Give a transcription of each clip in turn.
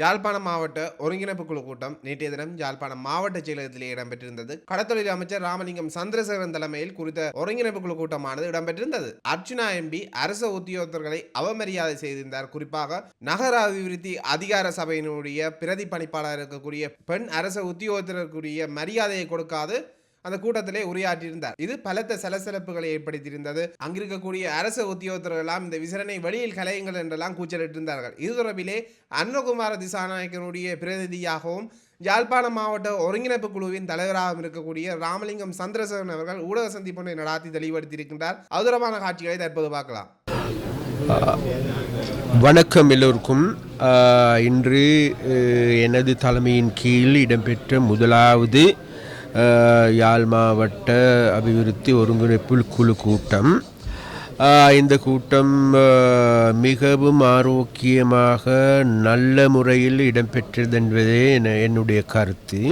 ஜாழ்ப்பாணம் மாவட்ட ஒருங்கிணைப்பு குழு கூட்டம் நேற்றைய தினம் ஜாழ்ப்பாணம் மாவட்ட செயலகத்திலே இடம்பெற்றிருந்தது. கடத்தொழில் அமைச்சர் ராமலிங்கம் சந்திரசேகரன் தலைமையில் குறித்த ஒருங்கிணைப்பு குழு கூட்டமானது இடம்பெற்றிருந்தது. அர்ச்சுனா எம்பி அரச உத்தியோகத்தர்களை அவமரியாதை செய்திருந்தார். குறிப்பாக நகர அபிவிருத்தி அதிகார சபையினுடைய பிரதி பணிப்பாளர் இருக்கக்கூடிய பெண் அரச உத்தியோகத்தருக்குரிய மரியாதையை கொடுக்காது அந்த கூட்டத்திலே உரையாற்றியிருந்தார். இது பலத்த சலசலப்புகளை ஏற்படுத்தியிருந்தது. அங்கிருக்கக்கூடிய அரசு உத்தியோகத்தர்களெல்லாம் இந்த விசாரணை வெளியில் கலையுங்கள் என்றெல்லாம் கூச்சலிட்டிருந்தார்கள். இது தொடர்பிலே அன்னகுமார திசாநாயக்கனுடைய பிரதிநிதியாகவும் யாழ்ப்பாணம் மாவட்ட ஒருங்கிணைப்பு குழுவின் தலைவராகவும் இருக்கக்கூடிய ராமலிங்கம் சந்திரசேகரன் அவர்கள் ஊடக சந்திப்பொன்றை நடாத்தி தெளிவுபடுத்தியிருக்கின்றார். அதுரமான காட்சிகளை தற்போது பார்க்கலாம். வணக்கம் எல்லோருக்கும். இன்று எனது தலைமையின் கீழ் இடம்பெற்ற முதலாவது யாழ் மாவட்ட அபிவிருத்தி ஒருங்கிணைப்பு குழு கூட்டம். இந்த கூட்டம் மிகவும் ஆரோக்கியமாக நல்ல முறையில் இடம்பெற்றது என்பதே என்னுடைய கருத்து.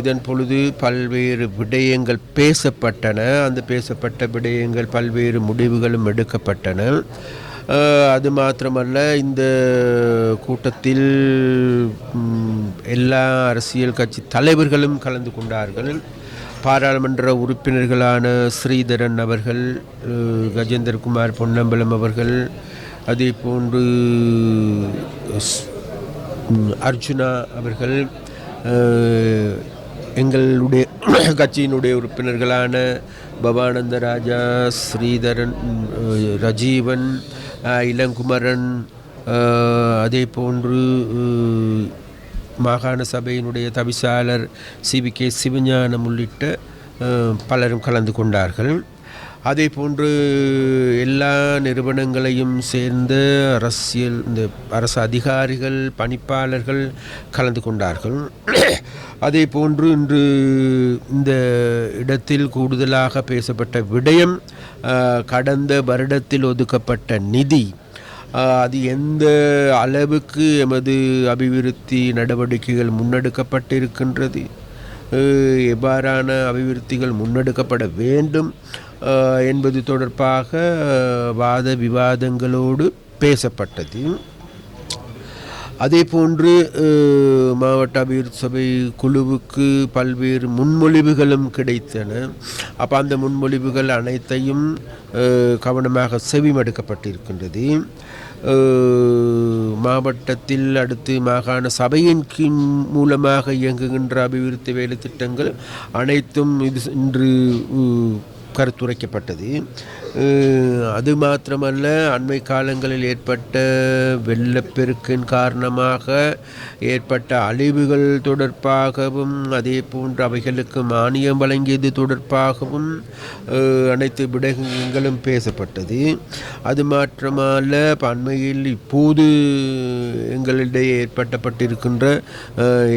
இதன் பொழுது பல்வேறு விடயங்கள் பேசப்பட்டன. அந்த பேசப்பட்ட விடயங்கள் பல்வேறு முடிவுகளும் எடுக்கப்பட்டன. அது மாத்திரமல்ல இந்த கூட்டத்தில் எல்லா அரசியல் கட்சி தலைவர்களும் கலந்து கொண்டார்கள். பாராளுமன்ற உறுப்பினர்களான ஸ்ரீதரன் அவர்கள் கஜேந்திரகுமார் பொன்னம்பலம் அவர்கள் அதே போன்று அர்ஜுனா அவர்கள் எங்களுடைய கட்சியினுடைய உறுப்பினர்களான பவானந்த ராஜா ஸ்ரீதரன் ரஜீவன் இளங்குமரன் அதே போன்று மாகாண சபையினுடைய தவிசாளர் சிவி கே. சிவஞானம் உள்ளிட்ட பலரும் கலந்து கொண்டார்கள். அதே போன்று எல்லா நிறுவனங்களையும் சேர்ந்த அரசியல் இந்த அரசு அதிகாரிகள் பணிப்பாளர்கள் கலந்து கொண்டார்கள். அதே போன்று இன்று இந்த இடத்தில் கூடுதலாக பேசப்பட்ட விடயம் கடந்த வருடத்தில் ஒதுக்கப்பட்ட நிதி அது எந்த அளவுக்கு எமது அபிவிருத்தி நடவடிக்கைகள் முன்னெடுக்கப்பட்டிருக்கின்றது? எவ்வாறான அபிவிருத்திகள் முன்னெடுக்கப்பட வேண்டும்? என்பது தொடர்பாக வாத விவாதங்களோடு பேசப்பட்டது. அதே போன்று மாவட்ட அபிவிருத்தி சபை குழுவுக்கு பல்வேறு முன்மொழிவுகளும் கிடைத்தன. அப்போ அந்த முன்மொழிவுகள் அனைத்தையும் கவனமாக செவிமடுக்கப்பட்டிருக்கின்றது. மாவட்டத்தில் அடுத்து மாகாண சபையின் கீழ் மூலமாக இயங்குகின்ற அபிவிருத்தி வேலை திட்டங்கள் அனைத்தும் இது இன்று கருத்துரைக்கப்பட்டது. அது மாத்திரமல்ல அண்மை காலங்களில் ஏற்பட்ட வெள்ளப்பெருக்கின் காரணமாக ஏற்பட்ட அழிவுகள் தொடர்பாகவும் அதே போன்று அவைகளுக்கு மானியம் வழங்கியது தொடர்பாகவும் அனைத்து விடயங்களும் பேசப்பட்டது. அது மாற்றமல்ல இப்ப அண்மையில் இப்போது எங்களிடையே ஏற்பட்டப்பட்டிருக்கின்ற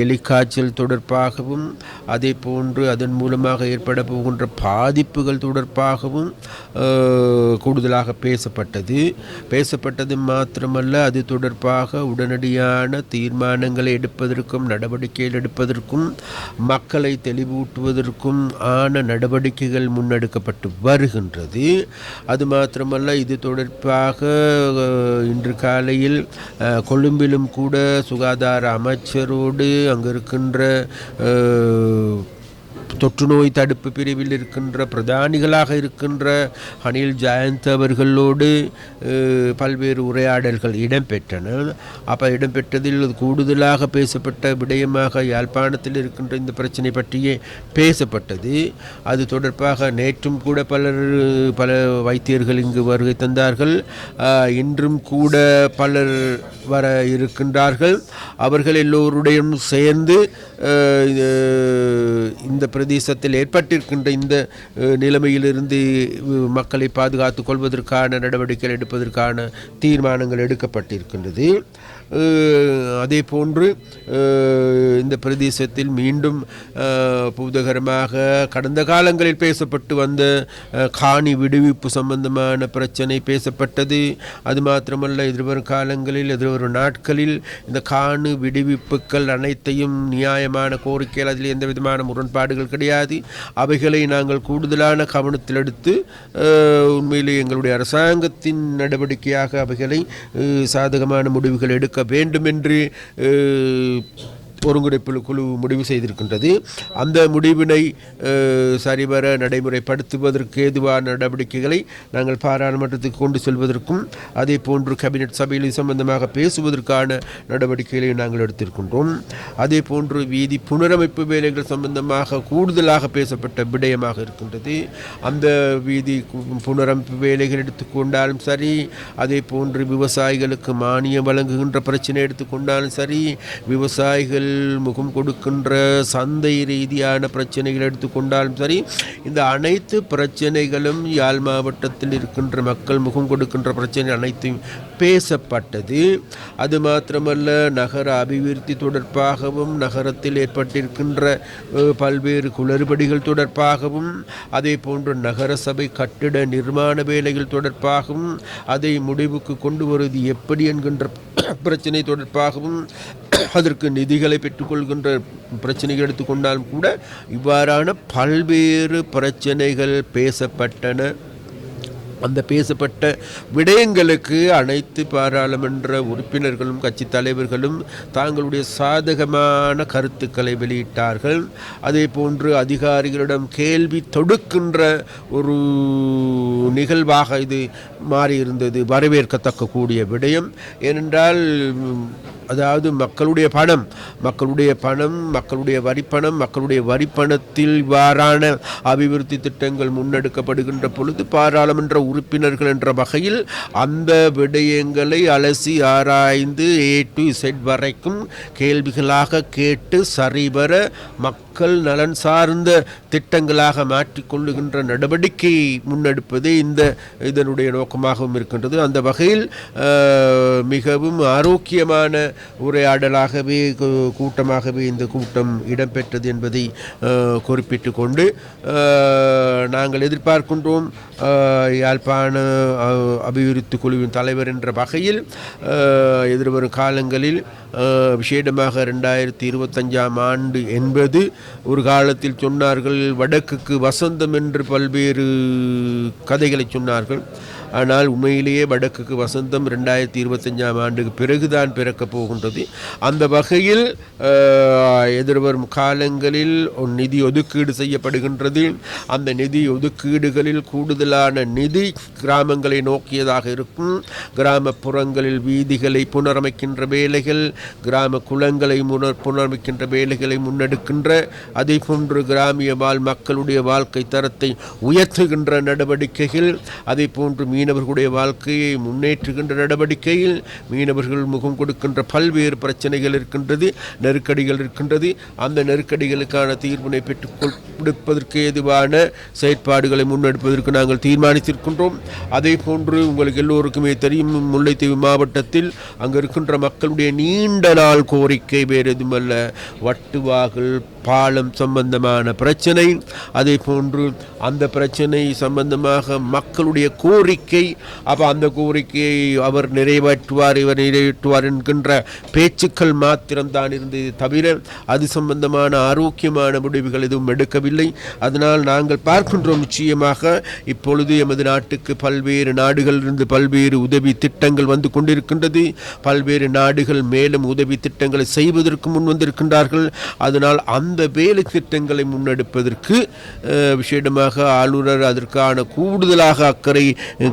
எலிக்காய்ச்சல் தொடர்பாகவும் அதே போன்று அதன் மூலமாக ஏற்பட போகின்ற பாதிப்புகள் தொடர்பாகவும் கூடுதலாக பேசப்பட்டது. பேசப்பட்டது மாத்திரமல்ல அது தொடர்பாக உடனடியான தீர்மானங்களை எடுப்பதற்கும் நடவடிக்கைகள் எடுப்பதற்கும் மக்களை தெளிவூட்டுவதற்கும் ஆன நடவடிக்கைகள் முன்னெடுக்கப்பட்டு வருகின்றது. அது மாத்திரமல்ல இது தொடர்பாக இன்று காலையில் கொழும்பிலும் கூட சுகாதார அமைச்சரோடு அங்கு இருக்கின்ற தொற்று நோய் தடுப்பு பிரிவில் இருக்கின்ற பிரதானிகளாக இருக்கின்ற அனில் ஜெயந்த் அவர்களோடு பல்வேறு உரையாடல்கள் இடம்பெற்றன. அப்போ இடம்பெற்றதில் கூடுதலாக பேசப்பட்ட விடயமாக யாழ்ப்பாணத்தில் இருக்கின்ற இந்த பிரச்சனை பற்றியே பேசப்பட்டது. அது தொடர்பாக நேற்றும் கூட பலர் பல வைத்தியர்கள் இங்கு வருகை தந்தார்கள். இன்றும் கூட பலர் வர இருக்கின்றார்கள். அவர்கள் எல்லோருடையும் சேர்ந்து இந்த பிரதேசத்தில் ஏற்பட்டிருக்கின்ற இந்த நிலைமையிலிருந்து மக்களை பாதுகாத்துக் கொள்வதற்கான நடவடிக்கைகள் எடுப்பதற்கான தீர்மானங்கள் எடுக்கப்பட்டிருக்கின்றது. அதே போன்று இந்த பிரதேசத்தில் மீண்டும் பூதகரமாக கடந்த காலங்களில் பேசப்பட்டு வந்த காணி விடுவிப்பு சம்பந்தமான பிரச்சனை பேசப்பட்டது. அது மாத்திரமல்ல எதிர்வரும் காலங்களில் எதிர்வரும் நாட்களில் இந்த காணி விடுவிப்புகள் அனைத்தையும் நியாயமான கோரிக்கைகள் அதில் எந்த விதமான முரண்பாடுகள் கிடையாது. அவைகளை நாங்கள் கூடுதலான கவனத்தில் எடுத்து உண்மையிலே எங்களுடைய அரசாங்கத்தின் நடவடிக்கையாக அவைகளை சாதகமான முடிவுகள் எடுக்க வேண்டுமென்று ஒருங்கிணைப்பு குழு முடிவு செய்திருக்கின்றது. அந்த முடிவினை சரிவர நடைமுறைப்படுத்துவதற்கு ஏதுவான நடவடிக்கைகளை நாங்கள் பாராளுமன்றத்துக்கு கொண்டு செல்வதற்கும் அதே போன்று கேபினெட் சபையில் சம்பந்தமாக பேசுவதற்கான நடவடிக்கைகளை நாங்கள் எடுத்திருக்கின்றோம். அதே போன்று வீதி புனரமைப்பு வேலைகள் சம்பந்தமாக கூடுதலாக பேசப்பட்ட விடயமாக இருக்கின்றது. அந்த வீதி புனரமைப்பு வேலைகள் எடுத்துக்கொண்டாலும் சரி அதே போன்று விவசாயிகளுக்கு மானியம் வழங்குகின்ற பிரச்சனை எடுத்துக்கொண்டாலும் சரி விவசாயிகள் முகம் கொடுக்கின்ற சந்தை ரீதியான பிரச்சனைகள் எடுத்துக்கொண்டாலும் சரி இந்த அனைத்து பிரச்சனைகளும் யாழ் மாவட்டத்தில் இருக்கின்ற மக்கள் முகம் கொடுக்கின்ற பிரச்சனை அனைத்தும் பேசப்பட்டது. அது மாத்திரமல்ல நகர அபிவிருத்தி தொடர்பாகவும் நகரத்தில் ஏற்பட்டிருக்கின்ற பல்வேறு குளறுபடிகள் தொடர்பாகவும் அதே போன்று நகர சபை கட்டிட நிர்மாண வேலைகள் தொடர்பாகவும் அதை முடிவுக்கு கொண்டு வருவது எப்படி என்கின்ற பிரச்சனை தொடர்பாகவும் அதற்கு நிதிகளை பெற்றுக்கொள்கின்ற பிரச்சனைகள் எடுத்துக்கொண்டாலும் கூட இவ்வாறான பல்வேறு பிரச்சனைகள் பேசப்பட்டன. அந்த பேசப்பட்ட விடயங்களுக்கு அனைத்து பாராளுமன்ற உறுப்பினர்களும் கட்சி தலைவர்களும் தாங்களுடைய சாதகமான கருத்துக்களை வெளியிட்டார்கள். அதே போன்று அதிகாரிகளிடம் கேள்வி தொடுக்கின்ற ஒரு நிகழ்வாக இது மாறியிருந்தது. வரவேற்கத்தக்க கூடிய விடயம். ஏனென்றால் அதாவது மக்களுடைய பணம் மக்களுடைய பணம் மக்களுடைய வரிப்பணம் மக்களுடைய வரிப்பணத்தில் இவ்வாறான அபிவிருத்தி திட்டங்கள் முன்னெடுக்கப்படுகின்ற பொழுது பாராளுமன்ற உறுப்பினர்கள் என்ற வகையில் அந்த விடயங்களை அலசி ஆராய்ந்து ஏ டு செட் வரைக்கும் கேள்விகளாக கேட்டு சரிவர மக்கள் நலன் சார்ந்த திட்டங்களாக மாற்றிக்கொள்ளுகின்ற நடவடிக்கையை முன்னெடுப்பதே இந்த இதனுடைய நோக்கமாகவும் இருக்கின்றது. அந்த வகையில் மிகவும் ஆரோக்கியமான உரையாடலாகவே கூட்டமாகவே இந்த கூட்டம் இடம்பெற்றது என்பதை குறிப்பிட்டு கொண்டு நாங்கள் எதிர்பார்க்கின்றோம். யாழ்ப்பாண அபிவிருத்தி குழுவின் தலைவர் என்ற வகையில் எதிர்வரும் காலங்களில் விஷேடமாக விசேடமாக ரெண்டாயிரத்தி இருபத்தஞ்சாம் ஆண்டு என்பது ஒரு காலத்தில் சொன்னார்கள் வடக்குக்கு வசந்தம் என்று பல்வேறு கதைகளை சொன்னார்கள். ஆனால் உண்மையிலேயே வடக்குக்கு வசந்தம் ரெண்டாயிரத்தி இருபத்தஞ்சாம் ஆண்டுக்கு பிறகுதான் பிறக்கப் போகின்றது. அந்த வகையில் எதிர்வரும் காலங்களில் நிதி ஒதுக்கீடு செய்யப்படுகின்றது. அந்த நிதி ஒதுக்கீடுகளில் கூடுதலான நிதி கிராமங்களை நோக்கியதாக இருக்கும். கிராமப்புறங்களில் வீதிகளை புனரமைக்கின்ற வேலைகள் கிராம குளங்களை முனர் புனரமைக்கின்ற வேலைகளை முன்னெடுக்கின்ற அதே போன்று கிராமிய வாழ் மக்களுடைய வாழ்க்கை தரத்தை உயர்த்துகின்ற நடவடிக்கைகள் அதே போன்று மீனவர்களுடைய வாழ்க்கையை முன்னேற்றுகின்ற நடவடிக்கையில் மீனவர்கள் முகம் கொடுக்கின்ற பல்வேறு பிரச்சனைகள் இருக்கின்றது நெருக்கடிகள் இருக்கின்றது. அந்த நெருக்கடிகளுக்கான தீர்வினை பெற்றுக் கொடுப்பதற்கு ஏதுவான செயற்பாடுகளை முன்னெடுப்பதற்கு நாங்கள் தீர்மானித்திருக்கின்றோம். அதே போன்று உங்களுக்கு எல்லோருக்குமே தெரியும் முல்லைத்தீவு மாவட்டத்தில் அங்கு இருக்கின்ற மக்களுடைய நீண்ட நாள் கோரிக்கை வேறு எதுவுமல்ல. வட்டுவாகல் பாலம் சம்பந்தமான பிரச்சனை. அதே போன்று அந்த பிரச்சனை சம்பந்தமாக மக்களுடைய கோரிக்கை அப்போ அந்த கோரிக்கையை அவர் நிறைவேற்றுவார் இவர் நிறைவேற்றுவார் என்கின்ற பேச்சுக்கள் மாத்திரம்தான் இருந்தது தவிர அது சம்பந்தமான ஆரோக்கியமான முடிவுகள் எதுவும் எடுக்கவில்லை. அதனால் நாங்கள் பார்க்கின்றோம் நிச்சயமாக இப்பொழுது எமது நாட்டுக்கு பல்வேறு நாடுகளிலிருந்து பல்வேறு உதவி திட்டங்கள் வந்து கொண்டிருக்கின்றது. பல்வேறு நாடுகள் மேலும் உதவி திட்டங்களை செய்வதற்கு முன் வந்திருக்கின்றார்கள். அதனால் அந்த வேலை திட்டங்களை முன்னெடுப்பதற்கு அஹ், விசேடமாக ஆளுநர் அதற்கான கூடுதலாக அக்கறை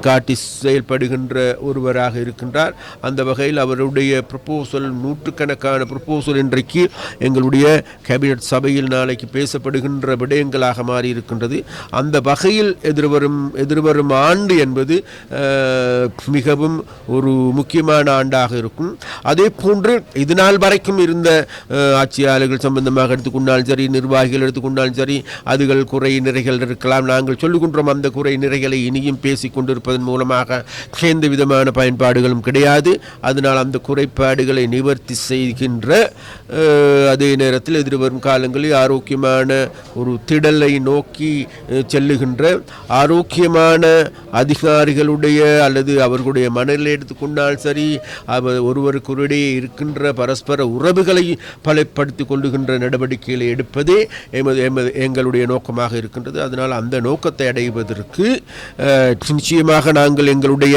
காட்டி செயல்படுகின்ற ஒருவராக இருக்கின்றார். அந்த வகையில் அவருடைய ப்ரப்போசல் நூற்றுக்கணக்கான ப்ரப்போசல் இன்றைக்கு எங்களுடைய கேபினட் சபையில் நாளைக்கு பேசப்படுகின்ற விடயங்களாக மாறி இருக்கின்றது அந்த வகையில் எதிர்வரும் எதிர்வரும் ஆண்டு என்பது மிகவும் ஒரு முக்கியமான ஆண்டாக இருக்கும். அதே போன்று இது நாள் வரைக்கும் இருந்த ஆட்சியாளர்கள் சம்பந்தமாக எடுத்துக்கொண்டாலும் சரி நிர்வாகிகள் எடுத்துக்கொண்டாலும் சரி அதுகள் குறை நிறைகள் இருக்கலாம். நாங்கள் சொல்லுகின்றோம் அந்த குறை நிறைகளை இனியும் பேசிக் கொண்டிருப்பதன் மூலமாக எந்த விதமான பயன்பாடுகளும் கிடையாது. அதனால் அந்த குறைபாடுகளை நிவர்த்தி செய்கின்ற அதே நேரத்தில் எதிர்வரும் காலங்களில் ஆரோக்கியமான ஒரு திடலை நோக்கி செல்லுகின்ற ஆரோக்கியமான அதிகாரிகளுடைய அல்லது அவர்களுடைய மனநிலை எடுத்துக்கொண்டால் சரி அவர் ஒருவருக்கொருடைய இருக்கின்ற பரஸ்பர உறவுகளை பலப்படுத்திக் கொள்ளுகின்ற நடவடிக்கைகளை எடுப்பதே எமது எமது எங்களுடைய நோக்கமாக இருக்கின்றது. அதனால் அந்த நோக்கத்தை அடைவதற்கு நிச்சயமாக நாங்கள் எங்களுடைய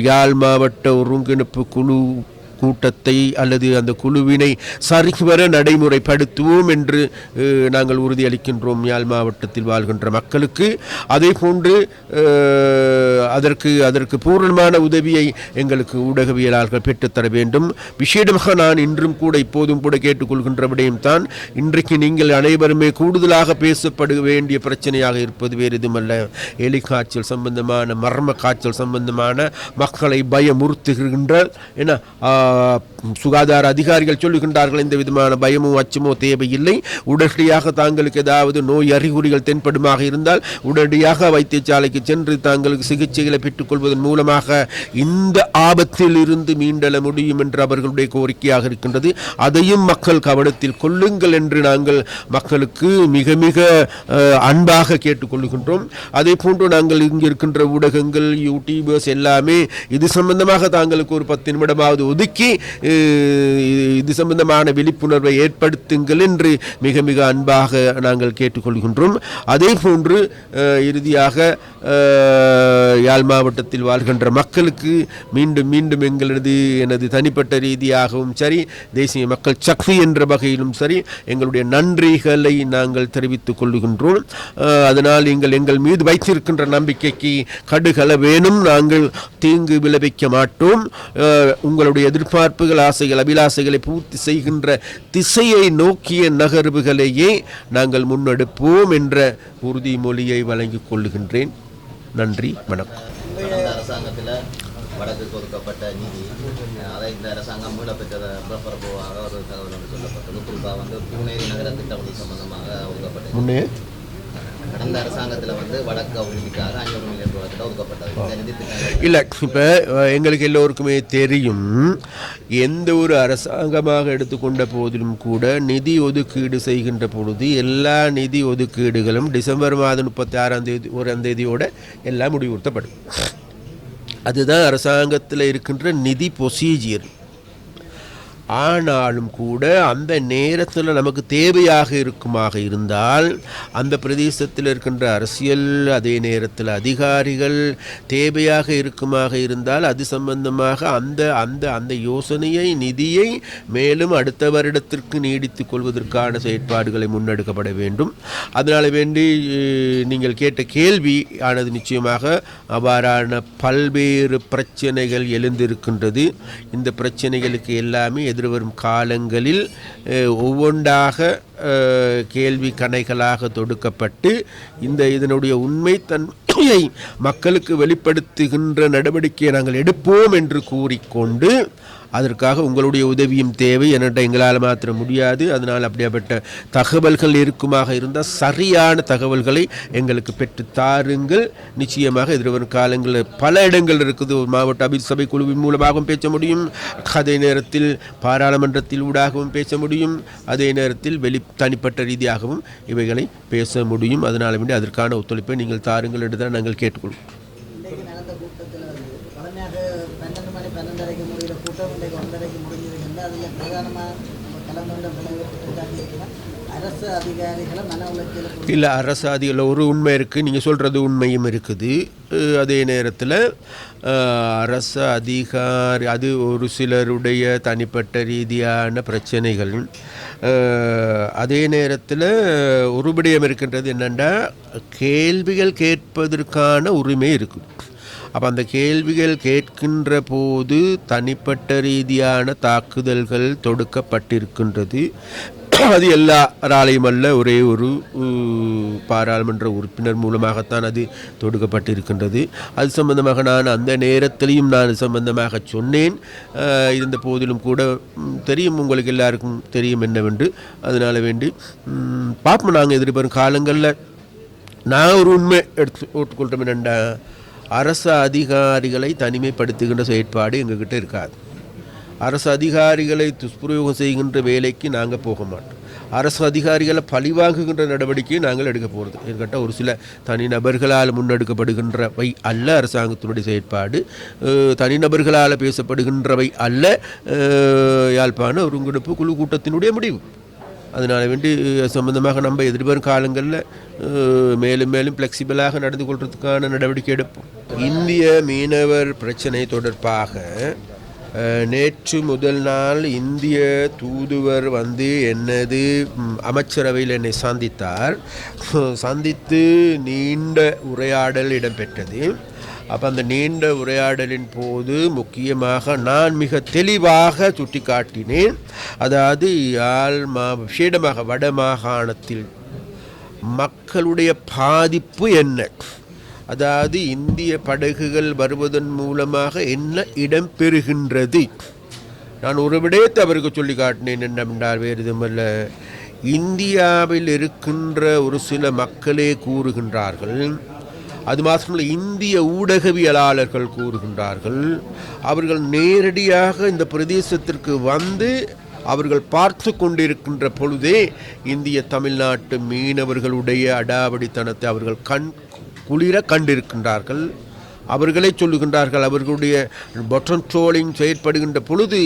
யாழ் மாவட்ட ஒருங்கிணைப்பு குழு கூட்டத்தை அல்லது அந்த குழுவினை சரிவர நடைமுறைப்படுத்துவோம் என்று நாங்கள் உறுதியளிக்கின்றோம். யாழ் மாவட்டத்தில் வாழ்கின்ற மக்களுக்கு. அதே போன்று அதற்கு அதற்கு பூரணமான உதவியை எங்களுக்கு ஊடகவியலாளர்கள் பெற்றுத்தர வேண்டும். விசேடமாக நான் இன்றும் கூட இப்போதும் கூட கேட்டுக்கொள்கின்ற விடயம் தான் இன்றைக்கு நீங்கள் அனைவருமே கூடுதலாக பேசப்பட வேண்டிய பிரச்சனையாக இருப்பது வேறு எதுவுமல்ல. எலி காய்ச்சல் சம்பந்தமான மர்ம காய்ச்சல் சம்பந்தமான மக்களை பயமுறுத்துகின்ற என்ன la சுகாதார அதிகாரிகள் சொல்லுகின்றார்கள் எந்த விதமான பயமோ அச்சமோ தேவையில்லை. உடனடியாக தாங்களுக்கு ஏதாவது நோய் அறிகுறிகள் தென்படுமாக இருந்தால் உடனடியாக வைத்தியசாலைக்கு சென்று தாங்களுக்கு சிகிச்சைகளை பெற்றுக்கொள்வதன் மூலமாக இந்த ஆபத்தில் இருந்து மீண்டெழ முடியும் என்று அவர்களுடைய கோரிக்கையாக இருக்கின்றது. அதையும் மக்கள் கவனத்தில் கொள்ளுங்கள் என்று நாங்கள் மக்களுக்கு மிக மிக அன்பாக கேட்டுக்கொள்கின்றோம். அதே போன்று நாங்கள் இங்கு இருக்கின்ற ஊடகங்கள் யூடியூபர்ஸ் எல்லாமே இது சம்பந்தமாக தாங்களுக்கு ஒரு பத்து நிமிடமாவது ஒதுக்கி இது சம்பந்தமான விழிப்புணர்வை ஏற்படுத்துங்கள் என்று மிக மிக அன்பாக நாங்கள் கேட்டுக்கொள்கின்றோம். அதே போன்று இறுதியாக யாழ் மாவட்டத்தில் வாழ்கின்ற மக்களுக்கு மீண்டும் மீண்டும் எங்களது எனது தனிப்பட்ட ரீதியாகவும் சரி தேசிய மக்கள் சக்தி என்ற வகையிலும் சரி எங்களுடைய நன்றிகளை நாங்கள் தெரிவித்துக் கொள்கின்றோம். அதனால் நீங்கள் எங்கள் மீது வைத்திருக்கின்ற நம்பிக்கைக்கு கடுகள வேணும். நாங்கள் தீங்கு விளைவிக்க மாட்டோம். உங்களுடைய எதிர்பார்ப்புகள் ஆசைகள் அபிலாசைகளை பூர்த்தி செய்கின்ற திசையை நோக்கிய நகர்வுகளையே நாங்கள் முன்னெடுப்போம் என்ற உறுதிமொழியை வழங்கிக் கொள்ளுகின்றேன். நன்றி வணக்கம். அரசாங்கத்தில் வடக்குக்கு ஒதுக்கப்பட்ட நிதி அதை இந்த அரசாங்கம் மீளப்பெற்றதை புறப்பரப்புவாக ஒரு தகவல் சொல்லப்பட்டது. குறிப்பாக வந்து பூனேரி நகர திட்டப்பணி சம்பந்தமாக ஒதுக்கப்பட்டது. முன்னே? கடந்த அரசாங்கத்தில் வந்து வடக்கு அபிவிருத்திக்காக ஐநூறு மில்லியன் ரூபாய் ஒதுக்கப்பட்டது இல்லை இப்போ எங்களுக்கு எல்லோருக்குமே தெரியும் எந்த ஒரு அரசாங்கமாக எடுத்துக்கொண்ட போதிலும் கூட நிதி ஒதுக்கீடு செய்கின்ற பொழுது எல்லா நிதி ஒதுக்கீடுகளும் டிசம்பர் மாதம் முப்பத்தி ஆறாம் தேதி ஒராம் தேதியோட எல்லாம் முடிவுறுத்தப்படும். அதுதான் அரசாங்கத்தில் இருக்கின்ற நிதி ப்ரொசீஜர் ஆனாலும் கூட அந்த நேரத்தில் நமக்கு தேவையாக இருக்குமாக இருந்தால் அந்த பிரதேசத்தில் இருக்கின்ற அரசியல் அதே நேரத்தில் அதிகாரிகள் தேவையாக இருக்குமாக இருந்தால் அது சம்பந்தமாக அந்த அந்த அந்த யோசனையை நிதியை மேலும் அடுத்த வருடத்திற்கு நீடித்துக் கொள்வதற்கான செயற்பாடுகளை முன்னெடுக்கப்பட வேண்டும். அதனால் வேண்டி நீங்கள் கேட்ட கேள்வி ஆனது நிச்சயமாக அவ்வாறான பல்வேறு பிரச்சனைகள் எழுந்திருக்கின்றது. இந்த பிரச்சனைகளுக்கு எல்லாமே எதிர்வரும் காலங்களில் ஒவ்வொன்றாக அஹ், கேள்வி கணைகளாக தொடுக்கப்பட்டு இந்த இதனுடைய உண்மை தன்மையை மக்களுக்கு வெளிப்படுத்துகின்ற நடவடிக்கையை நாங்கள் எடுப்போம் என்று கூறிக்கொண்டு அதற்காக உங்களுடைய உதவியும் தேவை. என்கிட்ட எங்களால் மாத்திரம் முடியாது. அதனால் அப்படியாப்பட்ட தகவல்கள் இருக்குமாக இருந்தால் சரியான தகவல்களை எங்களுக்கு பெற்று தாருங்கள். நிச்சயமாக எதிர்வரும் காலங்களில் பல இடங்கள் இருக்குது. ஒரு மாவட்ட அபிசபை குழுவின் மூலமாகவும் பேச முடியும். அதே நேரத்தில் பாராளுமன்றத்தில் ஊடாகவும் பேச முடியும். அதே நேரத்தில் வெளி தனிப்பட்ட ரீதியாகவும் இவைகளை பேச முடியும். அதனால் வேண்டி அதற்கான ஒத்துழைப்பை நீங்கள் தாருங்கள் என்று தான் நாங்கள் கேட்டுக்கொள்வோம் இன்றைக்கு நடந்த கூட்டத்தில் வந்து வழமையாக பன்னெண்டு மணி பன்னெண்டரைக்கு முடிகிற கூட்டம் இன்றைக்கு ஒன்றரைக்கு முடிஞ்சிருக்கின்ற அதில் பிரதானமாக நம்ம கலந்து கொண்ட விளைவு குற்றச்சாட்டு இருக்கிற மன உளைச்சலுக்கு இல்லை அரசு அதிகாரியில் ஒரு உண்மை இருக்குது நீங்கள் சொல்கிறது உண்மையும் இருக்குது. அதே நேரத்தில் அரசு அதிகாரி அது ஒரு சிலருடைய தனிப்பட்ட ரீதியான பிரச்சனைகள். அதே நேரத்தில் ஒரு விடயம் இருக்கின்றது என்னென்னா கேள்விகள் கேட்பதற்கான உரிமை இருக்குது அப்போ அந்த கேள்விகள் கேட்கின்ற போது தனிப்பட்ட ரீதியான தாக்குதல்கள் தொடுக்கப்பட்டிருக்கின்றது. அது எல்லாராலையும் அல்ல ஒரே ஒரு பாராளுமன்ற உறுப்பினர் மூலமாகத்தான் அது தொடுக்கப்பட்டிருக்கின்றது. அது சம்பந்தமாக நான் அந்த நேரத்திலையும் நான் சம்பந்தமாக சொன்னேன். இருந்த போதிலும் கூட தெரியும் உங்களுக்கு எல்லாருக்கும் தெரியும் என்னவென்று. அதனால் வேண்டி பார்ப்போம் நாங்கள் எதிர்பார்க்கும் காலங்களில் நான் ஒரு உண்மை எடுத்து போட்டுக்கொள்கிறோம் என்னென்னா அரசு அதிகாரிகளை தனிமைப்படுத்துகின்ற செயற்பாடு எங்ககிட்ட இருக்காது. அரசு அதிகாரிகளை துஷ்பிரயோகம் செய்கின்ற வேலைக்கு நாங்கள் போக மாட்டோம். அரசு அதிகாரிகளை பழிவாங்குகின்ற நடவடிக்கையை நாங்கள் எடுக்க போகிறது ஏற்கட்ட ஒரு சில தனிநபர்களால் முன்னெடுக்கப்படுகின்றவை அல்ல அரசாங்கத்தினுடைய செயற்பாடு. தனிநபர்களால் பேசப்படுகின்றவை அல்ல. யாழ்ப்பாண ஒருங்கிணைப்பு குழு கூட்டத்தினுடைய முடிவு. அதனால் வேண்டி சம்பந்தமாக நம்ம எதிர்வரும் காலங்களில் மேலும் மேலும் ஃப்ளெக்சிபிளாக நடந்து கொள்றதுக்கான நடவடிக்கை எடுப்போம். இந்திய மீனவர் பிரச்சனை தொடர்பாக நேற்று முதல் நாள் இந்திய தூதுவர் வந்து என்னது அமைச்சரவையில் என்னை சந்தித்தார். சந்தித்து நீண்ட உரையாடல் இடம்பெற்றது. அப்போ அந்த நீண்ட உரையாடலின் போது முக்கியமாக நான் மிக தெளிவாக சுட்டிக்காட்டினேன். அதாவது யாழ் மா விஷேடமாக வட மாகாணத்தில் மக்களுடைய பாதிப்பு என்ன? அதாவது இந்திய படகுகள் வருவதன் மூலமாக என்ன இடம் பெறுகின்றது? நான் ஒரு விடயத்தை அவருக்கு சொல்லி காட்டினேன் என்னென்றால் வேறு எதுவுமல்ல. இந்தியாவில் இருக்கின்ற ஒரு சில மக்களே கூறுகின்றார்கள். அது மாத்திரமல்ல இந்திய ஊடகவியலாளர்கள் கூறுகின்றார்கள். அவர்கள் நேரடியாக இந்த பிரதேசத்திற்கு வந்து அவர்கள் பார்த்து கொண்டிருக்கின்ற பொழுதே இந்திய தமிழ்நாட்டு மீனவர்களுடைய அடாவடித்தனத்தை அவர்கள் கண் குளிர கண்டிருக்கின்றார்கள். அவர்களே சொல்லுகின்றார்கள் அவர்களுடைய பொட்டன் ட்ரோலிங் செயற்படுகின்ற பொழுது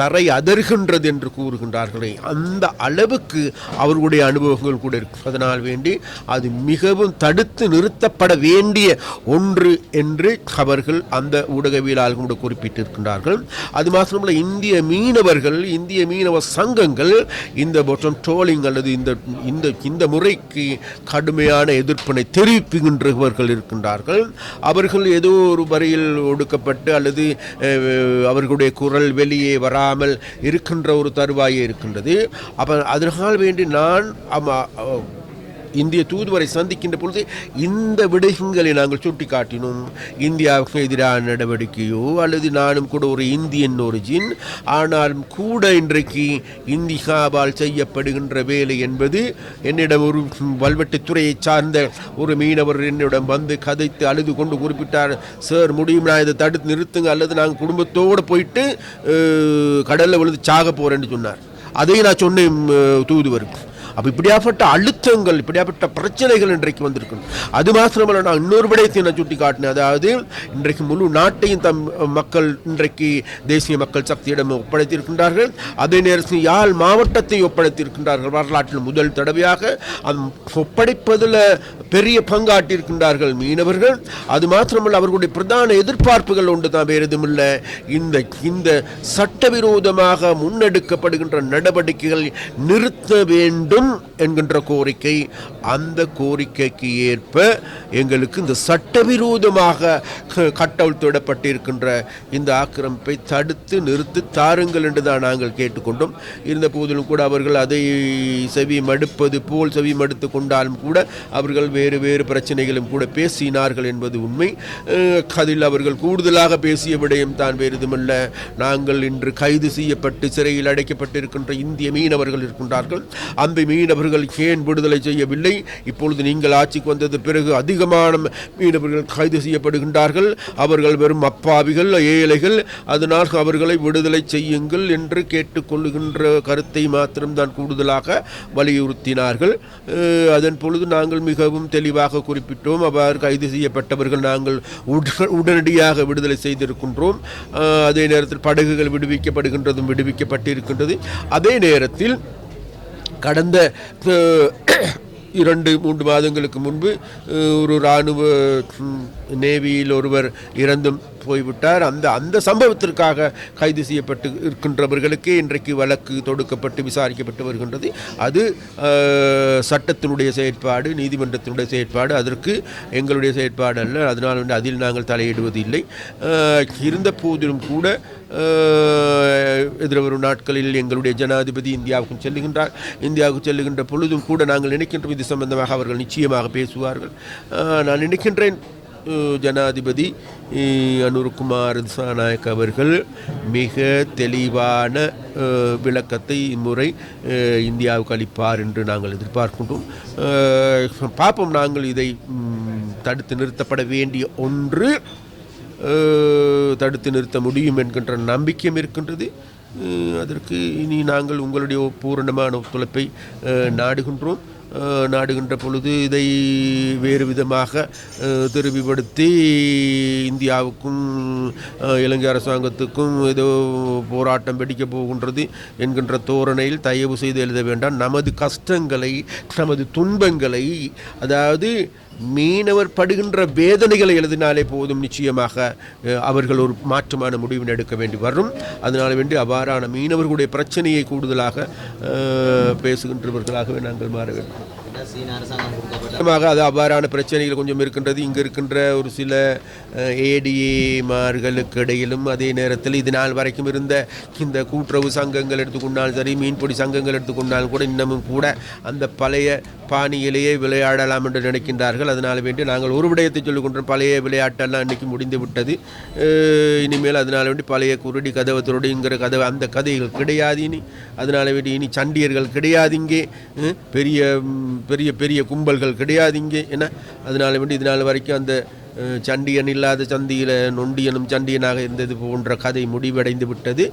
தரை அதர்கின்றது என்று கூறுகின்றார்களே. அந்த அளவுக்கு அவர்களுடைய அனுபவங்கள் கூட இருக்கு அதனால் வேண்டி அது மிகவும் தடுத்து நிறுத்தப்பட வேண்டிய ஒன்று என்று அவர்கள் அந்த ஊடகவியலாளர்கள் கூட குறிப்பிட்டிருக்கின்றார்கள். அது மாத்திரமல்ல இந்திய மீனவர்கள் இந்திய மீனவ சங்கங்கள் இந்த பொட்டன் ட்ரோலிங் அல்லது இந்த இந்த இந்த முறைக்கு கடுமையான எதிர்ப்பினை தெரிவிப்புகின்றவர்கள் இருக்கின்றார்கள். அவர்கள் ஏதோ ஒரு வரையில் ஒடுக்கப்பட்டு அல்லது அவர்களுடைய குரல் வெளியே வராமல் இருக்கின்ற ஒரு தருவாயே இருக்கின்றது. அப்போ அதனால் வேண்டி நான் இந்திய தூதுவரை சந்திக்கின்ற பொழுது இந்த விடயங்களை நாங்கள் சுட்டி காட்டினோம் இந்தியாவுக்கு எதிரான நடவடிக்கையோ அல்லது நானும் கூட ஒரு இந்தியன் ஒரிஜின் ஆனாலும் கூட இன்றைக்கு இந்தியாவால் செய்யப்படுகின்ற வேலை என்பது என்னிடம் ஒரு வல்வெட்டுத்துறையை சார்ந்த ஒரு மீனவர் என்னிடம் வந்து கதைத்து அழுது கொண்டு குறிப்பிட்டார் சார் முடியும்? நான் இதை தடுத்து நிறுத்துங்க. அல்லது நாங்கள் குடும்பத்தோடு போயிட்டு கடலில் விழுந்து சாக போகிறேன்னு சொன்னார். அதையும் நான் சொன்னேன் தூதுவருக்கு. அப்போ இப்படியாப்பட்ட அழுத்தங்கள் இப்படியாப்பட்ட பிரச்சனைகள் இன்றைக்கு வந்திருக்கணும் அது மாத்திரமல்ல நான் இன்னொரு விடயத்தை நான் சுட்டி காட்டினேன். அதாவது இன்றைக்கு முழு நாட்டையும் தம் மக்கள் இன்றைக்கு தேசிய மக்கள் சக்தியிடம் ஒப்படைத்திருக்கின்றார்கள். அதே நேரத்தில் யாழ் மாவட்டத்தை ஒப்படைத்திருக்கின்றார்கள். வரலாற்றில் முதல் தடவையாக அந்த ஒப்படைப்பதில் பெரிய பங்காற்றியிருக்கின்றார்கள் மீனவர்கள். அது மாத்திரமல்ல அவர்களுடைய பிரதான எதிர்பார்ப்புகள் ஒன்று தான் வேறு எதுவும் இல்லை. இந்த இந்த சட்டவிரோதமாக முன்னெடுக்கப்படுகின்ற நடவடிக்கைகள் நிறுத்த வேண்டும் என்கின்ற கோரிக்கை அந்த கோரிக்கைக்கு ஏற்ப எங்களுக்கு இந்த சட்டவிரோதமாக க- கட்டவிழ்த்திடப்பட்டிருக்கின்ற இந்த ஆக்கிரமிப்பை தடுத்து நிறுத்தி தாருங்கள் என்று தான் நாங்கள் கேட்டுக்கொண்டோம். இருந்த போதிலும் கூட அவர்கள் அதை செவி மடுப்பது போல் செவி மடுத்து கொண்டாலும் கூட அவர்கள் வேறு வேறு பிரச்சனைகளும் கூட பேசினார்கள் என்பது உண்மை. அதில் அவர்கள் கூடுதலாக பேசிய விடயம் தான் வேறு நாங்கள் இன்று கைது செய்யப்பட்டு சிறையில் அடைக்கப்பட்டிருக்கின்ற இந்திய மீனவர்கள் இருக்கின்றார்கள். அந்த மீனவர்கள் ஏன் விடுதலை செய்யவில்லை? இப்பொழுது நீங்கள் ஆட்சிக்கு வந்தது பிறகு அதிகமான மீனவர்கள் கைது செய்யப்படுகின்றார்கள். அவர்கள் வெறும் அப்பாவிகள் ஏழைகள். அதனால் அவர்களை விடுதலை செய்யுங்கள் என்று கேட்டுக்கொள்ளுகின்ற கருத்தை மாத்திரம்தான் கூடுதலாக வலியுறுத்தினார்கள். அதன் பொழுது நாங்கள் மிகவும் தெளிவாக குறிப்பிட்டோம். அவ்வாறு கைது செய்யப்பட்டவர்கள் நாங்கள் உட- உடனடியாக விடுதலை செய்திருக்கின்றோம். அதே நேரத்தில் படகுகள் விடுவிக்கப்படுகின்றதும் விடுவிக்கப்பட்டிருக்கின்றது. அதே நேரத்தில் கடந்த இரண்டு மூன்று மாதங்களுக்கு முன்பு ஒரு இராணுவ நேவியில் ஒருவர் இறந்தும் போய்விட்டார். அந்த அந்த சம்பவத்திற்காக கைது செய்யப்பட்டு இருக்கின்றவர்களுக்கே இன்றைக்கு வழக்கு தொடுக்கப்பட்டு விசாரிக்கப்பட்டு வருகின்றது. அது சட்டத்தினுடைய செயற்பாடு நீதிமன்றத்தினுடைய செயற்பாடு. அதற்கு எங்களுடைய செயற்பாடு அல்ல. அதனால் வந்து அதில் நாங்கள் தலையிடுவது இல்லை இருந்த போதிலும் கூட அஹ், எதிர்வரும் நாட்களில் எங்களுடைய ஜனாதிபதி இந்தியாவுக்கும் செல்லுகின்றார். இந்தியாவுக்கு செல்லுகின்ற பொழுதும் கூட நாங்கள் நினைக்கின்றோம் இது சம்பந்தமாக அவர்கள் நிச்சயமாக பேசுவார்கள். நான் நினைக்கின்றேன் ஜனாதிபதி அனுர்குமார் திசாநாயக் அவர்கள் மிக தெளிவான விளக்கத்தை இம்முறை இந்தியாவுக்கு அளிப்பார் என்று நாங்கள் எதிர்பார்க்கின்றோம். பார்ப்போம் நாங்கள் இதை தடுத்து நிறுத்தப்பட வேண்டிய ஒன்று தடுத்து நிறுத்த முடியும் என்கின்ற நம்பிக்கையும் இருக்கின்றது. அதற்கு இனி நாங்கள் உங்களுடைய பூரணமான ஒத்துழைப்பை நாடுகின்றோம். நாடுகின்ற பொழுது இதை வேறு விதமாக அஹ், இந்தியாவுக்கும் இலங்கை அரசாங்கத்துக்கும் ஏதோ போராட்டம் வெடிக்கப் போகின்றது என்கின்ற தோரணையில் தயவு செய்து எழுத வேண்டாம். நமது கஷ்டங்களை நமது துன்பங்களை அதாவது மீனவர் படுகின்ற வேதனைகளை எழுதினாலே போதும் நிச்சயமாக அவர்கள் ஒரு மாற்றமான முடிவினை எடுக்க வேண்டி வரும். அதனால் வேண்டி அவ்வாறான மீனவர்களுடைய பிரச்சனையை கூடுதலாக பேசுகின்றவர்களாகவே நாங்கள் மாற வேண்டும். நிச்சயமாக அது அவ்வாறான பிரச்சனைகள் கொஞ்சம் இருக்கின்றது. இங்கு இருக்கின்ற ஒரு சில ஏடிஏமார்களுக்கு இடையிலும் அதே நேரத்தில் இது நாள் வரைக்கும் இருந்த இந்த கூட்டுறவு சங்கங்கள் எடுத்துக்கொண்டாலும் சரி மீன்பிடி சங்கங்கள் எடுத்துக்கொண்டாலும் கூட இன்னமும் கூட அந்த பழைய பாணியிலேயே விளையாடலாம் என்று நினைக்கின்றார்கள். அதனால் வேண்டி நாங்கள் ஒரு விடயத்தை சொல்லிக்கொண்டோம் பழைய விளையாட்டெல்லாம் இன்றைக்கி முடிந்து விட்டது. இனிமேல் அதனால் வேண்டி பழைய குருடி கதவை துருடிங்கிற கதவை அந்த கதைகள் கிடையாது இனி. அதனால் வேண்டி இனி சண்டியர்கள் கிடையாது இங்கே. பெரிய பெரிய பெரிய கும்பல்கள் கிடையாது இங்கே. என்ன? அதனால வேண்டி இதனால் வரைக்கும் அந்த சண்டியன் இல்லாத சந்தியில் நொண்டியனும் சண்டியனாக இருந்தது போன்ற கதை முடிவடைந்து விட்டது.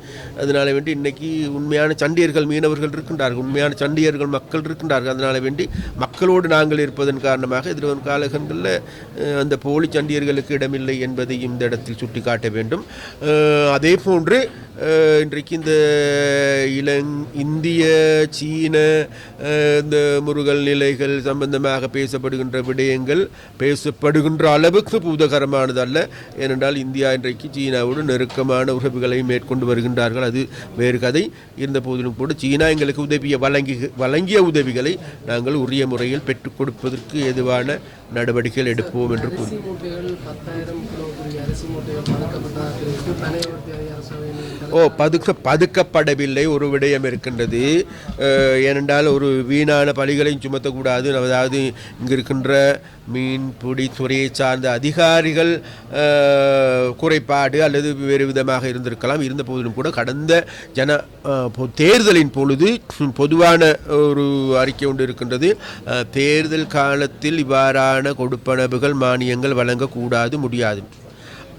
அதனால் வேண்டி இன்னைக்கு உண்மையான சண்டியர்கள் மீனவர்கள் இருக்கின்றார்கள். உண்மையான சண்டியர்கள் மக்கள் இருக்கின்றார்கள். அதனால் வேண்டி மக்களோடு நாங்கள் இருப்பதன் காரணமாக எதிர்வரும் காலகங்களில் அந்த போலி சண்டியர்களுக்கு இடமில்லை என்பதையும் இந்த இடத்தில் சுட்டிக்காட்ட வேண்டும். அதே போன்று இன்றைக்கு இந்த இளங் இந்திய சீன இந்த முருகல் நிலைகள் சம்பந்தமாக பேசப்படுகின்ற விடயங்கள் பேசப்படுகின்ற அளவுக்கு பூதகரமானது அல்ல ஏனென்றால் இந்தியா இன்றைக்கு சீனாவோடு நெருக்கமான உறவுகளை மேற்கொண்டு வருகின்றார்கள். அது வேறு கதை. இருந்த போதிலும் கூட சீனா எங்களுக்கு உதவிய வழங்கி வழங்கிய உதவிகளை நாங்கள் உரிய முறையில் பெற்றுக் கொடுப்பதற்கு ஏதுவான நடவடிக்கைகள் எடுப்போம் என்று கூறி. ஓ பதுக்க பதுக்கப்படவில்லை. ஒரு விடயம் இருக்கின்றது. ஏனென்றால் ஒரு வீணான பலிகளையும் சுமத்தக்கூடாது. அதாவது இங்கு இருக்கின்ற மீன்பிடி துறையை சார்ந்த அதிகாரிகள் குறைபாடு அல்லது வேறு விதமாக இருந்திருக்கலாம். இருந்த போதிலும் கூட கடந்த ஜன தேர்தலின் பொழுது பொதுவான ஒரு அறிக்கை ஒன்று இருக்கின்றது. தேர்தல் காலத்தில் இவ்வாறான கொடுப்பனவுகள் மானியங்கள் வழங்கக்கூடாது முடியாது.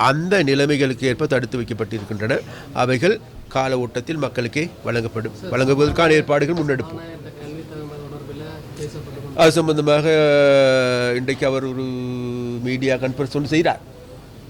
அந்த நிலைமைகளுக்கு ஏற்ப தடுத்து வைக்கப்பட்டிருக்கின்றன. அவைகள் கால ஓட்டத்தில் மக்களுக்கே வழங்கப்படும். வழங்குவதற்கான ஏற்பாடுகள் முன்னெடுப்போம் அது சம்பந்தமாக இன்றைக்கு அவர் ஒரு மீடியா கான்ஃபரன்ஸ் ஒன்று செய்கிறார்